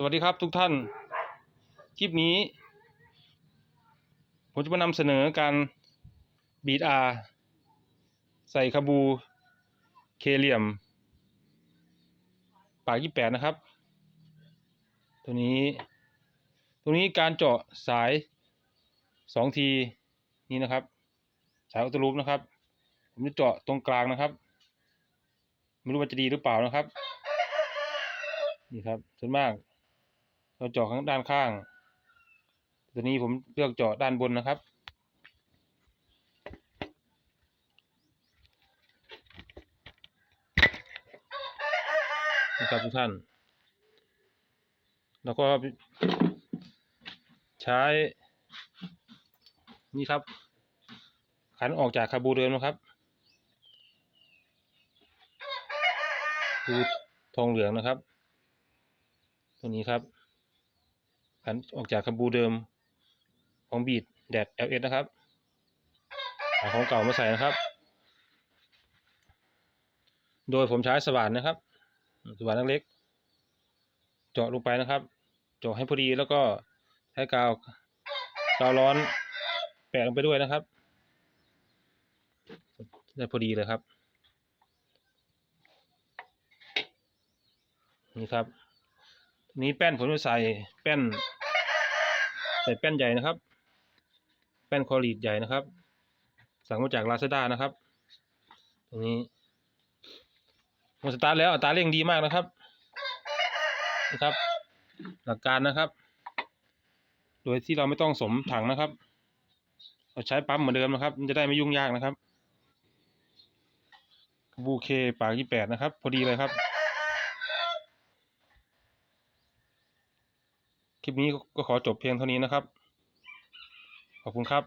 สวัสดีครับทุกท่าน คลิปนี้ ผมจะมานำเสนอการบีดอาใส่คาบูเคเลียม ปากยี่แปดนะครับ ตัวนี้ตรงนี้การเจาะสายสองทีนี่นะครับ สายออโตลูปนะครับ ผมจะเจาะตรงกลางนะครับ ไม่รู้ว่าจะดีหรือเปล่านะครับ นี่ครับส่วนมาก เราเจาะข้างด้านข้าง ตัวนี้ผมเลือกเจาะด้านบนนะครับนี่ครับทุกท่าน แล้วก็ใช้ นี่ครับ ขันออกจากคาบูเดิมนะครับคือทองเหลืองนะครับ ตัวนี้ครับ ขันออกจากคาบูเดิมของบีดแดด LS นะครับเอาของเก่ามาใส่นะครับ โดยผมใช้สว่านนะครับ สว่านเล็ก เจาะลงไปนะครับ เจาะให้พอดีแล้วก็ใช้กาวกาวร้อนแปะลงไปด้วยนะครับ ได้พอดีเลยครับ นี่ครับ นี้แป้นผมจะใส่แป้น ส่แป้นใหญ่นะครับ แป้นคอรีดใหญ่นะครับ สั่งมาจากลาซาด้านะครับ ตรงนี้มันสตาร์ทแล้วอัตราเร่งดีมากนะครับนะครับ หลักการนะครับ โดยที่เราไม่ต้องสมถังนะครับ เราใช้ปั๊มเหมือนเดิมนะครับ มันจะได้ไม่ยุ่งยากนะครับบูเคปากยี่แปดนะครับ พอดีเลยครับ คลิปนี้ก็ขอจบเพียงเท่านี้นะครับ ขอบคุณครับ